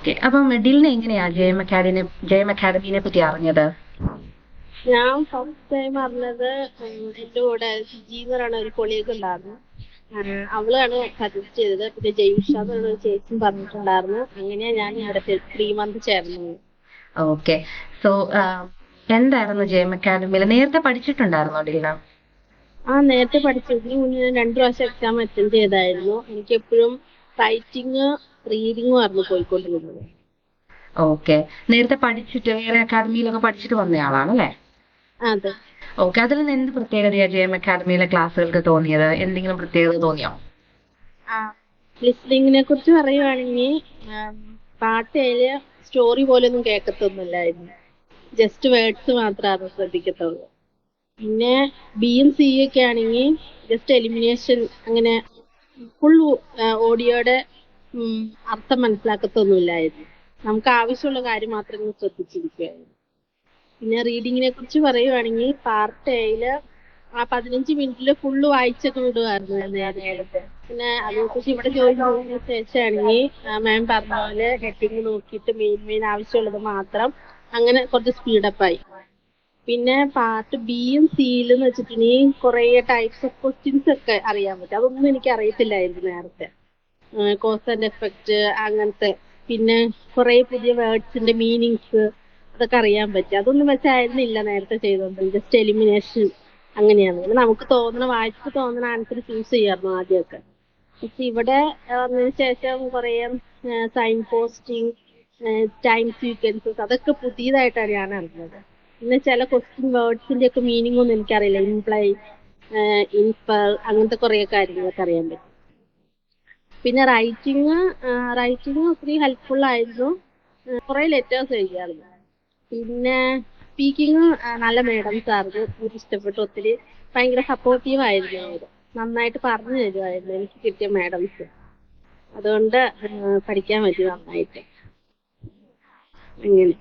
Okay അപ്പം ഡിലിന് എങ്ങനെയാ ജയം അക്കാഡമിനെ ജയം അക്കാദമിനെ പറ്റി അറിഞ്ഞത്? ഞാൻ ഫസ്റ്റ് ടൈം അറിഞ്ഞത് എന്റെ കൂടെ ജിജി എന്ന് പറയുന്ന ഒരു കൊളിയൊക്കെ ഉണ്ടായിരുന്നു. അവളാണ് സജസ്റ്റ് ചെയ്തത്. പിന്നെ ജയുഷ എന്ന് പറയുന്ന ഒരു ചേച്ചിയും പറഞ്ഞിട്ടുണ്ടായിരുന്നു. അങ്ങനെയാ ഞാൻ ഇവിടെ ത്രീ മന്ത് ചേർന്നത്. ഓക്കെ. സോ എന്തായിരുന്നു ജയം അക്കാഡമിയിൽ നേരത്തെ പഠിച്ചിട്ടുണ്ടായിരുന്നോ ഡിലിന ആ നേരത്തെ പഠിച്ചതിന് മുന്നേ ഞാൻ രണ്ടു പ്രാവശ്യം എക്സാം അറ്റൻഡ് ചെയ്തായിരുന്നു. എനിക്ക് എപ്പോഴും റൈറ്റിംഗ് റീഡിംഗും ആയിരുന്നു പോയിക്കൊണ്ടിരുന്നത്. ഓക്കെ നേരത്തെ പഠിച്ചിട്ട് വേറെ അക്കാദമിയിലൊക്കെ പഠിച്ചിട്ട് വന്നയാളാണ് അല്ലേ? അതെ. ഓക്കെ അതിൽ നിന്ന് എന്ത് പ്രത്യേകതയാ എം അക്കാദമിയിലെ ക്ലാസ്സുകൾക്ക് തോന്നിയത്? എന്തെങ്കിലും പ്രത്യേകത തോന്നിയോ? ലിസ്ണിങ്ങിനെ കുറിച്ച് പറയുവാണെങ്കിൽ പാട്ടയിൽ സ്റ്റോറി പോലൊന്നും കേൾക്കത്തൊന്നുമില്ലായിരുന്നു ജസ്റ്റ് വേർഡ്സ് മാത്രമാണ് ശ്രദ്ധിക്കത്തുള്ളൂ. പിന്നെ ബി ബിയും സി ഒക്കെ ആണെങ്കിൽ ജസ്റ്റ് എലിമിനേഷൻ അങ്ങനെ ഫുൾ ഓഡിയോയുടെ അർത്ഥം മനസ്സിലാക്കത്തൊന്നുമില്ലായിരുന്നു. നമുക്ക് ആവശ്യമുള്ള കാര്യം മാത്രം ശ്രദ്ധിച്ചിരിക്കുകയായിരുന്നു. പിന്നെ റീഡിങ്ങിനെ കുറിച്ച് പറയുവാണെങ്കിൽ പാർട്ട് എയിൽ ആ പതിനഞ്ച് മിനിറ്റിൽ ഫുള്ള് വായിച്ചൊക്കെ വിടുമായിരുന്നു ഞാൻ നേരത്തെ. പിന്നെ അതിനെക്കുറിച്ച് ഇവിടെ ജോയിൻ ചെയ്തതിനു ശേഷമാണെങ്കിൽ മാം പറഞ്ഞ പോലെ ഹെഡിങ് നോക്കിയിട്ട് മെയിൻ മെയിൻ ആവശ്യമുള്ളത് മാത്രം അങ്ങനെ കുറച്ച് സ്പീഡപ്പ് ആയി. പിന്നെ പാർട്ട് ബിയും സിയിലും വെച്ചിട്ടുണ്ടെങ്കിൽ കുറേ ടൈപ്സ് ഓഫ് ക്വസ്റ്റ്യൻസ് ഒക്കെ അറിയാൻ പറ്റും. അതൊന്നും എനിക്ക് അറിയത്തില്ലായിരുന്നു നേരത്തെ. കോസ് ആൻഡ് എഫക്റ്റ് അങ്ങനത്തെ. പിന്നെ കുറേ പുതിയ വേർഡ്സിന്റെ മീനിങ്സ് അതൊക്കെ അറിയാൻ പറ്റും. അതൊന്നും വെച്ചായിരുന്നില്ല നേരത്തെ ചെയ്തോണ്ട് ജസ്റ്റ് എലിമിനേഷൻ അങ്ങനെയാണ്. നമുക്ക് തോന്നണ വായിച്ചിട്ട് തോന്നണ ആൻസർ ചൂസ് ചെയ്യായിരുന്നു ആദ്യമൊക്കെ. പക്ഷെ ഇവിടെ വന്നതിന് ശേഷം കുറേ സൈൻ പോസ്റ്റിംഗ് ടൈം സീക്വൻസസ് അതൊക്കെ പുതിയതായിട്ടാണ് ഞാൻ അറിഞ്ഞത്. പിന്നെ ചില ക്വസ്റ്റ്യൻ വേർഡ്സിന്റെ ഒക്കെ മീനിങ് ഒന്നും എനിക്കറിയില്ല. ഇംപ്ലൈ ഇൻഫർ അങ്ങനത്തെ കുറേ കാര്യങ്ങളൊക്കെ അറിയാൻ പറ്റും. പിന്നെ റൈറ്റിംഗ് റൈറ്റിംഗ് ഒത്തിരി ഹെൽപ്ഫുൾ ആയിരുന്നു. കുറെ ലെറ്റേഴ്സ് എഴുതിയായിരുന്നു. പിന്നെ സ്പീക്കിംഗ് നല്ല മേഡം ആയിരുന്നു എനിക്ക് ഇഷ്ടപ്പെട്ടു. ഒത്തിരി ഭയങ്കര സപ്പോർട്ടീവ് ആയിരുന്നു അവർ. നന്നായിട്ട് പറഞ്ഞു തരുമായിരുന്നു എനിക്ക് കിട്ടിയ മേഡംസ് അതുകൊണ്ട് പഠിക്കാൻ പറ്റി നന്നായിട്ട്. അങ്ങനെ.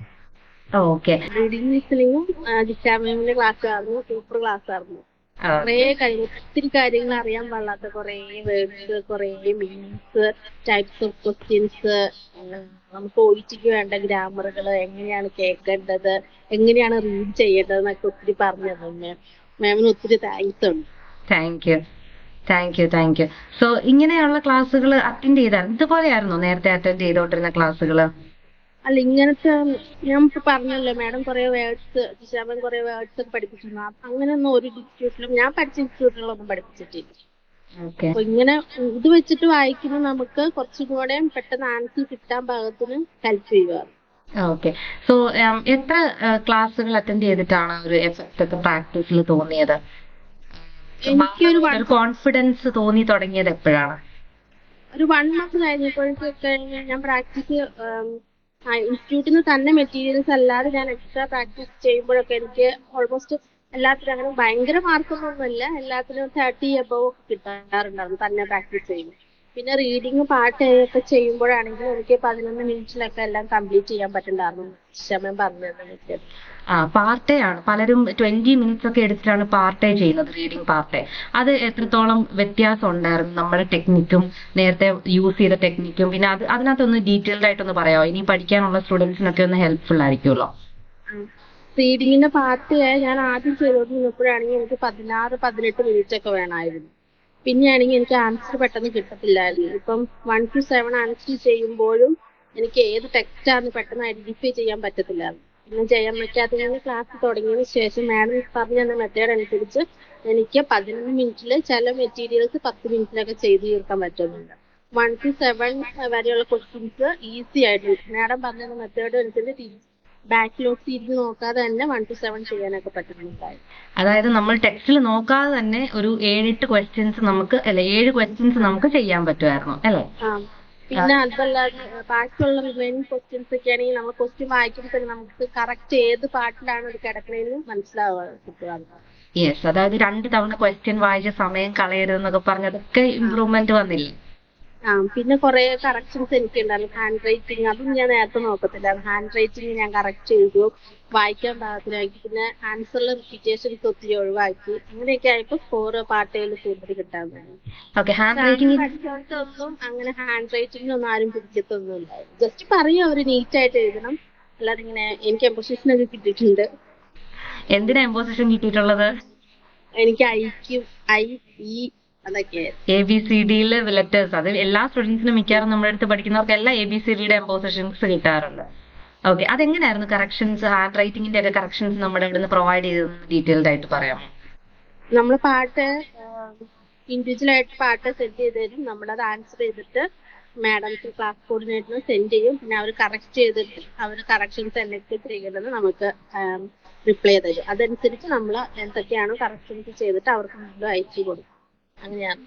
ഓക്കെ. റീഡിംഗ് ലിസണിങ്ങും ഡിസ്റ്റാമിന്റെ ക്ലാസ് ആയിരുന്നു സൂപ്പർ ക്ലാസ് ആയിരുന്നു കുറേ കാര്യങ്ങൾ ഒത്തിരി കാര്യങ്ങൾ അറിയാൻ പാടില്ലാത്ത കുറേ വേർഡ്സ് കുറേ മീൻസ് ടൈപ്സ് ഓഫ് ക്വസ്റ്റ്യൻസ് നമുക്ക് ഒഴിച്ചിക്ക് വേണ്ട ഗ്രാമറുകൾ എങ്ങനെയാണ് കേൾക്കേണ്ടത് എങ്ങനെയാണ് റീഡ് ചെയ്യേണ്ടത് എന്നൊക്കെ ഒത്തിരി പറഞ്ഞു തന്നു മാമിന് ഒത്തിരി താങ്ക്സ് ഉണ്ട്. Thank you thank you thank you so ഇങ്ങനെയുള്ള ക്ലാസ്സുകൾ അറ്റൻഡ് ചെയ്താൽ ഇതുപോലെയായിരുന്നു നേരത്തെ അറ്റൻഡ് ചെയ്തോണ്ടിരുന്ന ക്ലാസ്സുകൾ അല്ല ഇങ്ങനത്തെ ഞാൻ പറഞ്ഞല്ലോ മാഡം കുറെ വേർഡ്സ് ജിഷാമൻ കുറെ വേർഡ്സ് ഒക്കെ പഠിപ്പിച്ചിരുന്നു. അങ്ങനെയൊന്നും ഒരു ഇൻസ്റ്റിറ്റ്യൂട്ടിലും ഞാൻ പഠിച്ച ഇൻസ്റ്റിറ്റ്യൂട്ടിലൊന്നും പഠിപ്പിച്ചിട്ടില്ല. അപ്പൊ ഇങ്ങനെ ഇത് വെച്ചിട്ട് വായിക്കുമ്പോൾ നമുക്ക് കുറച്ചും കൂടെ പെട്ടെന്ന് ആൻസർ കിട്ടാൻ ഭാഗത്തിന് ഹെൽപ്പ് ചെയ്യുക. ഓക്കെ. സോ എത്ര ക്ലാസ്സുകൾ അറ്റൻഡ് ചെയ്തിട്ടാണ് ഒരു എഫക്റ്റ് ഒക്കെ പ്രാക്ടീസിൽ തോന്നിയത്? എനിക്കൊരു കോൺഫിഡൻസ് തോന്നി തുടങ്ങിയത് എപ്പോഴാണ്? ഒരു വൺ മന്ത് കഴിഞ്ഞപ്പോഴത്തേക്ക് ഞാൻ പ്രാക്ടീസ് ഇൻസ്റ്റിറ്റ്യൂട്ടിൽ നിന്ന് തന്നെ മെറ്റീരിയൽസ് അല്ലാതെ ഞാൻ എക്സ്ട്രാ പ്രാക്ടീസ് ചെയ്യുമ്പോഴൊക്കെ എനിക്ക് ഓൾമോസ്റ്റ് എല്ലാത്തിനും അങ്ങനെ ഭയങ്കര മാർക്കൊന്നുമില്ല എല്ലാത്തിനും തേർട്ടി ഒക്കെ കിട്ടാറുണ്ടായിരുന്നു. തന്നെ പ്രാക്ടീസ് ചെയ്യുമ്പോൾ. പിന്നെ റീഡിങ് പാട്ട് ഒക്കെ ചെയ്യുമ്പോഴാണെങ്കിൽ എനിക്ക് പതിനൊന്ന് മിനിറ്റിലൊക്കെ എല്ലാം കംപ്ലീറ്റ് ചെയ്യാൻ പറ്റുന്നുണ്ടായിരുന്നു ക്ഷമ പറഞ്ഞു ആ പാർട്ടേ ആണ്. പലരും ട്വന്റി മിനിറ്റ്സ് ഒക്കെ എടുത്തിട്ടാണ് പാർട്ടേ ചെയ്യുന്നത് റീഡിംഗ് പാർട്ടേ. അത് എത്രത്തോളം വ്യത്യാസം ഉണ്ടായിരുന്നു നമ്മുടെ ടെക്നിക്കും നേരത്തെ യൂസ് ചെയ്ത ടെക്നിക്കും പിന്നെ അത് അതിനകത്തൊന്ന് ഡീറ്റെയിൽഡ് ആയിട്ടൊന്ന് പറയാമോ? ഇനി പഠിക്കാനുള്ള സ്റ്റുഡൻസിനൊക്കെ ഒന്ന് ഹെൽപ്ഫുൾ ആയിരിക്കുമല്ലോ. റീഡിങ്ങിന്റെ പാർട്ട് ഞാൻ ആദ്യം ചെയ്തോണ്ടിരുന്നപ്പോഴാണെങ്കിൽ എനിക്ക് പതിനാറ് പതിനെട്ട് മിനിറ്റ് ഒക്കെ വേണമായിരുന്നു. പിന്നെയാണെങ്കിൽ എനിക്ക് ആൻസർ പെട്ടെന്ന് കിട്ടത്തില്ലായിരുന്നു. ഇപ്പം വൺ ടു സെവൻ ആൻസർ ചെയ്യുമ്പോഴും എനിക്ക് ഏത് ടെക്സ്റ്റാണെന്ന് പെട്ടെന്ന് ഐഡന്റിഫൈ ചെയ്യാൻ പറ്റത്തില്ലായിരുന്നു. പിന്നെ ചെയ്യാൻ പറ്റാത്ത ക്ലാസ് തുടങ്ങിയതിന് ശേഷം മാഡം പറഞ്ഞ മെത്തേഡ് അനുസരിച്ച് എനിക്ക് പതിനൊന്ന് മിനിറ്റിൽ ചില മെറ്റീരിയൽസ് പത്ത് മിനിറ്റിലൊക്കെ ചെയ്തു തീർക്കാൻ പറ്റുന്നുണ്ട്. വൺ ടു സെവൻ വരെയുള്ള ക്വസ്റ്റ്യൻസ് ഈസി ആയിട്ട് മാഡം പറഞ്ഞ മെത്തേഡ് അനുസരിച്ച് ബാക്കിലോട്ട് തിരിഞ്ഞ് നോക്കാതെ തന്നെ വൺ ടു സെവൻ ചെയ്യാനൊക്കെ പറ്റുന്നുണ്ടായി അതായത് നമ്മൾ ടെക്സ്റ്റിൽ നോക്കാതെ തന്നെ ഒരു ഏഴെട്ട് ക്വസ്റ്റ്യൻസ് നമുക്ക് അല്ലെ ഏഴ് ക്വസ്റ്റ്യൻസ് നമുക്ക് ചെയ്യാൻ പറ്റുമായിരുന്നു അല്ലേ? പിന്നെ അതല്ലാതെ ബാക്കിയുള്ള റിമൈനിങ് ക്വസ്റ്റ്യൻസ് ഒക്കെ ആണെങ്കിൽ നമ്മൾ ക്വസ്റ്റ്യൻ വായിക്കുമ്പോൾ തന്നെ നമുക്ക് കറക്റ്റ് ഏത് പാട്ടിലാണ് ഒരു കിടക്കണേന്ന് മനസ്സിലാവുക യെസ് അതായത് രണ്ട് തവണ ക്വസ്റ്റ്യൻ വായിച്ച സമയം കളയരുതെന്നൊക്കെ പറഞ്ഞതൊക്കെ ഇമ്പ്രൂവ്മെന്റ് വന്നില്ലേ? ആ പിന്നെ കുറെ കറക്ഷൻസ് എനിക്ക് ഉണ്ടായിരുന്നു ഹാൻഡ് റൈറ്റിംഗ് അതും ഞാൻ നേരത്തെ നോക്കത്തില്ല ഹാൻഡ് റൈറ്റിംഗ് ഞാൻ കറക്റ്റ് ചെയ്തു. വായിക്കാൻ പാകത്തിലാക്കി. പിന്നെ ആൻസറിലെ റിപ്പീറ്റേഷൻസ് ഒത്തിരി ഒഴിവാക്കി. അങ്ങനെയൊക്കെ ആയപ്പോ സ്കോർ പാട്ടയിൽ കൂടുതൽ കിട്ടാൻ തുടങ്ങി. ഹാൻഡ് റൈറ്റിംഗ് അങ്ങനെ ഹാൻഡ് റൈറ്റിംഗിനൊന്നും ആരും പിടിക്കത്തൊന്നും ജസ്റ്റ് പറയും അവർ നീറ്റ് ആയിട്ട് എഴുതണം. അല്ലാതെ ഇങ്ങനെ എനിക്ക് എംപോസിഷൻ ഒക്കെ കിട്ടിയിട്ടുണ്ട്. എന്തിനാ എംപോസിഷൻ കിട്ടിയിട്ടുള്ളത്? എനിക്ക് ഐക്യും ഐ ഇ അതൊക്കെ എ ബി സി ഡിയിലെ ലെറ്റേഴ്സ് അത് എല്ലാ സ്റ്റുഡൻസിനും മിക്കവാറും നമ്മുടെ അടുത്ത് പഠിക്കുന്നവർക്ക് എല്ലാ എ ബി സി ഡിയുടെ എംപോസിഷൻസ് കിട്ടാറുണ്ട്. ഓക്കെ അതെങ്ങനെയായിരുന്നു കറക്ഷൻസ് ഹാൻഡ് റൈറ്റിംഗിന്റെ ഒക്കെ കറക്ഷൻസ് നമ്മുടെ ഇവിടുന്ന് പ്രൊവൈഡ് ചെയ്തതെന്ന് ഡീറ്റെയിൽഡ് ആയിട്ട് പറയാം നമ്മൾ പാട്ട് ഇൻഡിവിജ്വൽ ആയിട്ട് പാട്ട് സെറ്റ് ചെയ്ത് തരും. നമ്മളത് ആൻസർ ചെയ്തിട്ട് മാഡംസ് ക്ലാസ് കോർഡിനേറ്ററിന് സെൻഡ് ചെയ്യും. പിന്നെ അവർ കറക്റ്റ് ചെയ്തിട്ട് അവർ കറക്ഷൻസ് എന്തൊക്കെ ചെയ്യേണ്ടത് നമുക്ക് റിപ്ലൈ തരും. അതനുസരിച്ച് നമ്മൾ എന്തൊക്കെയാണോ കറക്ഷൻസ് ചെയ്തിട്ട് അവർക്ക് അയച്ചു കൊടുക്കും. അങ്ങനെയാണ്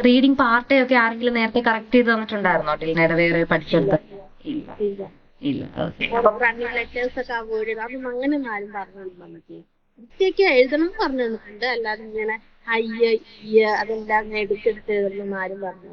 റീഡിംഗ് പാർട്ടേ ഒക്കെ ആരെങ്കിലും നേരത്തെ കറക്റ്റ് ചെയ്ത് തന്നിട്ടുണ്ടായിരുന്നോ ടിൽനയുടെ വേറെ പഠിച്ചെടുത്ത്? ഇല്ല. ഇല്ല. ഓക്കേ ഓക്കെ റണ്ണിങ് ലെറ്റേഴ്സ് ഒക്കെ അവോയ്ഡ് ചെയ്ത് അതൊന്നും അങ്ങനെയൊന്നും ആരും പറഞ്ഞു നമുക്ക് വൃത്തിയൊക്കെ എഴുതണം പറഞ്ഞു തന്നിട്ടുണ്ട്. അല്ലാതെ ഇങ്ങനെ അയ്യ അതെല്ലാം അങ്ങനെ എടുത്തെടുത്ത് എഴുതണം ആരും പറഞ്ഞു.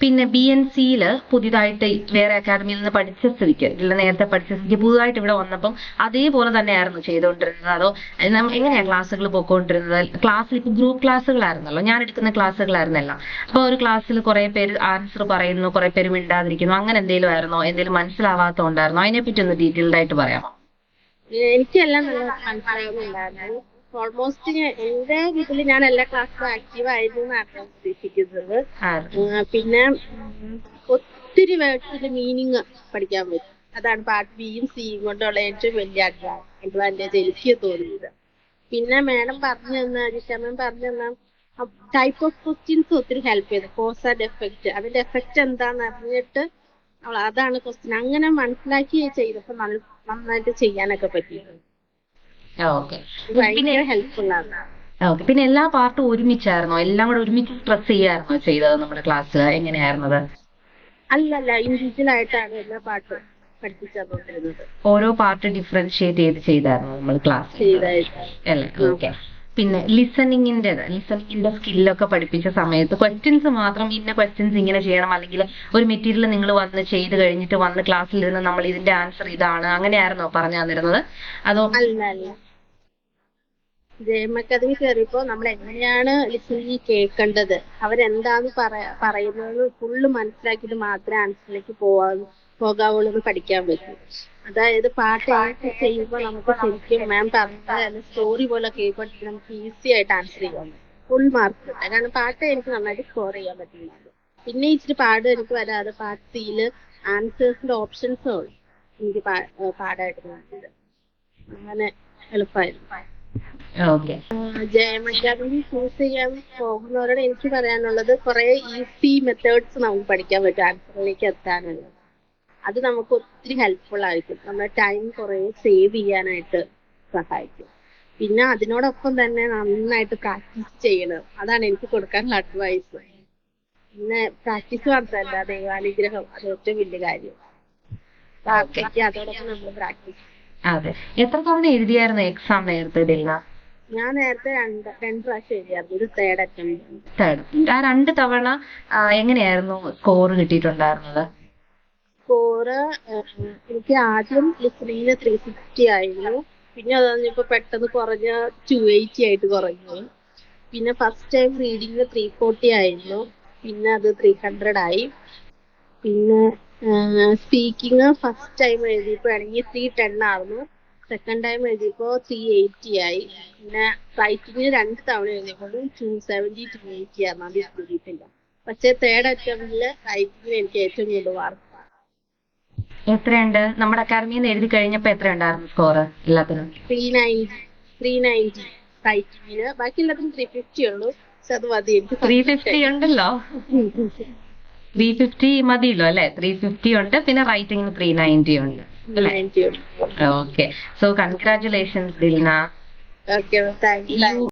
പിന്നെ ബി എൻ സിയിൽ പുതിയതായിട്ട് വേറെ അക്കാദമിയിൽ നിന്ന് പഠിച്ച സ്ഥിതിക്ക് ഇല്ല നേരത്തെ പഠിച്ച സ്ഥിതിക്ക് പുതുതായിട്ട് ഇവിടെ വന്നപ്പം അതേപോലെ തന്നെയായിരുന്നു ചെയ്തുകൊണ്ടിരുന്നത്. അതോ എങ്ങനെയാണ് എങ്ങനെയാ ക്ലാസ്സുകൾ പോയിക്കൊണ്ടിരുന്നത്? ക്ലാസ്സിൽ ഇപ്പൊ ഗ്രൂപ്പ് ക്ലാസ്സുകളായിരുന്നല്ലോ? ഞാൻ എടുക്കുന്ന ക്ലാസ്സുകളായിരുന്നല്ല അപ്പൊ ഒരു ക്ലാസ്സിൽ കുറെ പേര് ആൻസർ പറയുന്നു കുറെ പേര് മിണ്ടാതിരിക്കുന്നു. അങ്ങനെ എന്തെങ്കിലും ആയിരുന്നോ? എന്തെങ്കിലും മനസ്സിലാവാത്തതുണ്ടായിരുന്നോ അതിനെപ്പറ്റി ഒന്ന് ഡീറ്റെയിൽഡ് ആയിട്ട് പറയാമോ? എനിക്കെല്ലാം മനസ്സിലാവുന്നുണ്ടായിരുന്നു. ഓൾമോസ്റ്റ് എന്റെ ഇതിൽ ഞാൻ എല്ലാ ക്ലാസ്സിലും ആക്റ്റീവ് ആയിരുന്നു എന്നാണ് ഉദ്ദേശിക്കുന്നത്. പിന്നെ ഒത്തിരി വേർഡ്സിന്റെ മീനിങ് പഠിക്കാൻ പറ്റും. അതാണ് പാർട്ട് ബിയും സിയും കൊണ്ടുള്ള ഏറ്റവും വലിയ അഡ്വാന്റേജ് എനിക്ക് തോന്നിയത്. പിന്നെ മാഡം പറഞ്ഞു തന്ന ജിഷാമൻ പറഞ്ഞു തന്ന ടൈപ്പ് ഓഫ് ക്വസ്റ്റ്യൻസ് ഒത്തിരി ഹെൽപ്പ് ചെയ്തു. കോസ് ആൻഡ് എഫക്റ്റ് അതിന്റെ എഫക്റ്റ് എന്താന്ന് അറിഞ്ഞിട്ട് അതാണ് ക്വസ്റ്റ്യൻ അങ്ങനെ മനസ്സിലാക്കി ചെയ്തപ്പോ നന്നായിട്ട് ചെയ്യാനൊക്കെ പറ്റിയിട്ടുണ്ട്. ഓക്കെ. ഭയങ്കര ഹെൽപ്ഫുൾ ആണ്. ഓക്കെ. പിന്നെ എല്ലാ പാർട്ടും ഒരുമിച്ചായിരുന്നോ? എല്ലാം കൂടെ ഒരുമിച്ച് സ്ട്രെസ് ചെയ്യായിരുന്നോ ചെയ്തത് നമ്മുടെ ക്ലാസ് എങ്ങനെയായിരുന്നത്? അല്ലല്ല ഇൻഡിവിജ്വൽ ആയിട്ടാണ് എല്ലാ പാട്ടും ഓരോ പാർട്ട് ഡിഫറൻഷിയേറ്റ് ചെയ്ത് ചെയ്തായിരുന്നു നമ്മൾ ക്ലാസ് അല്ലേ? ഓക്കെ. പിന്നെ ലിസണിങ്ങിന്റെ ലിസണിങ്ങിന്റെ സ്കില്ലൊക്കെ പഠിപ്പിച്ച സമയത്ത് ക്വസ്റ്റ്യൻസ് മാത്രം ഇന്ന ക്വസ്റ്റ്യൻസ് ഇങ്ങനെ ചെയ്യണം. അല്ലെങ്കിൽ ഒരു മെറ്റീരിയൽ നിങ്ങൾ വന്ന് ചെയ്ത് കഴിഞ്ഞിട്ട് വന്ന് ക്ലാസ്സിൽ ഇരുന്ന് നമ്മൾ ഇതിന്റെ ആൻസർ ഇതാണ്. അങ്ങനെയായിരുന്നോ പറഞ്ഞു തന്നിരുന്നത്? അതോ ജെഎം അക്കാദമി കയറിയപ്പോ നമ്മൾ എങ്ങനെയാണ് ലിസണിങ് കേൾക്കേണ്ടത്? അവരെന്താന്ന് പറ പറയുന്നത് ഫുള്ള് മനസ്സിലാക്കിയിട്ട് മാത്രമേ ആൻസറിലേക്ക് പോവാൻ പോകാവുള്ളൂ എന്ന് പഠിക്കാൻ പറ്റും. അതായത് പാട്ട് ചെയ്യുമ്പോൾ നമുക്ക് ശരിക്കും മാം പറഞ്ഞ സ്റ്റോറി പോലെ കേൾക്കുമ്പോൾ നമുക്ക് ഈസി ആയിട്ട് ആൻസർ ചെയ്യാൻ ഫുൾ മാർക്ക് കാരണം പാട്ട് എനിക്ക് നന്നായിട്ട് സ്കോർ ചെയ്യാൻ പറ്റുന്നുണ്ട് പിന്നെ ഇച്ചിരി പാട് എനിക്ക് വരാതെ പാർട്ട് സിയിൽ ആൻസേഴ്സിന്റെ ഓപ്ഷൻസ് ഉള്ളു എനിക്ക് പാടായിട്ട് തോന്നിയത് അങ്ങനെ എളുപ്പമായിരുന്നു. ഓക്കെ ജയം അക്കാദമി ചൂസ് ചെയ്യാൻ പോകുന്നവരോട് എനിക്ക് പറയാനുള്ളത് കുറെ ഈസി മെത്തേഡ്സ് നമുക്ക് പഠിക്കാൻ പറ്റും. ആൻസറിലേക്ക് എത്താനുള്ളത്. അത് നമുക്ക് ഒത്തിരി ഹെൽപ്ഫുൾ ആയിരിക്കും. നമ്മുടെ ടൈം കുറെ സേവ് ചെയ്യാനായിട്ട് സഹായിക്കും. പിന്നെ അതിനോടൊപ്പം തന്നെ നന്നായിട്ട് പ്രാക്ടീസ് ചെയ്യണം. അതാണ് എനിക്ക് കൊടുക്കാനുള്ള അഡ്വൈസ് പിന്നെ പ്രാക്ടീസ് മാത്രമല്ല ദൈവാനുഗ്രഹം അത് ഏറ്റവും വലിയ കാര്യം. അതോടൊപ്പം നമ്മൾ പ്രാക്ടീസ് അതെ. എത്ര തവണ എഴുതിയായിരുന്നു എക്സാം നേരത്തെ ഞാൻ നേരത്തെ രണ്ട് രണ്ട് പ്രാവശ്യം എഴുതിയായിരുന്നു. ഇത് തേർഡ് അറ്റംപ്റ്റ് തേർഡ് ആ രണ്ട് തവണ എങ്ങനെയായിരുന്നു സ്കോർ കിട്ടിയിട്ടുണ്ടായിരുന്നത്? സ്കോറ് എനിക്ക് ആദ്യം ലിസണിങ്ങിന് ത്രീ സിക്സ്റ്റി ആയിരുന്നു. പിന്നെ അത് കഴിഞ്ഞപ്പോ പെട്ടെന്ന് കുറഞ്ഞ ടു എയ്റ്റി ആയിട്ട് കുറഞ്ഞു. പിന്നെ ഫസ്റ്റ് ടൈം റീഡിങ്ങിന് ത്രീ ഫോർട്ടി ആയിരുന്നു. പിന്നെ അത് ത്രീ ഹൺഡ്രഡ് ആയി. പിന്നെ സ്പീക്കിംഗ് ഫസ്റ്റ് ടൈം എഴുതിയപ്പോഴാണെങ്കിൽ ത്രീ ടെൻ ആയിരുന്നു. സെക്കൻഡ് ടൈം എഴുതിയപ്പോ ത്രീ എയ്റ്റി ആയി. പിന്നെ റൈറ്റിംഗ് രണ്ട് തവണ എഴുതിയപ്പോഴും ടു സെവന്റി ടു എയ്റ്റി ആയിരുന്നു. അത് എഴുതിയിട്ടില്ല. പക്ഷേ തേർഡ് അറ്റംപ്റ്റിൽ റൈറ്റിംഗിന് എനിക്ക് ഏറ്റവും കൂടുതൽ മാർക്ക് എത്രയുണ്ട്? നമ്മുടെ അക്കാദമിയിൽ നിന്ന് എഴുതി കഴിഞ്ഞപ്പോ എത്രയുണ്ടായിരുന്നു സ്കോർ എല്ലാത്തിനും? ത്രീ നയന്റി ത്രീ നയന്റി ബാക്കി എല്ലാത്തിനും ത്രീ ഫിഫ്റ്റി ഉള്ളൂ. പക്ഷെ അത് മതി. ത്രീ ഫിഫ്റ്റി ഉണ്ടല്ലോ? ത്രീ ഫിഫ്റ്റി മതിയല്ലോ അല്ലെ? ത്രീ ഫിഫ്റ്റി ഉണ്ട്. പിന്നെ റൈറ്റിംഗിന് ത്രീ നയന്റി ഉണ്ട്. Okay so congratulations Dilna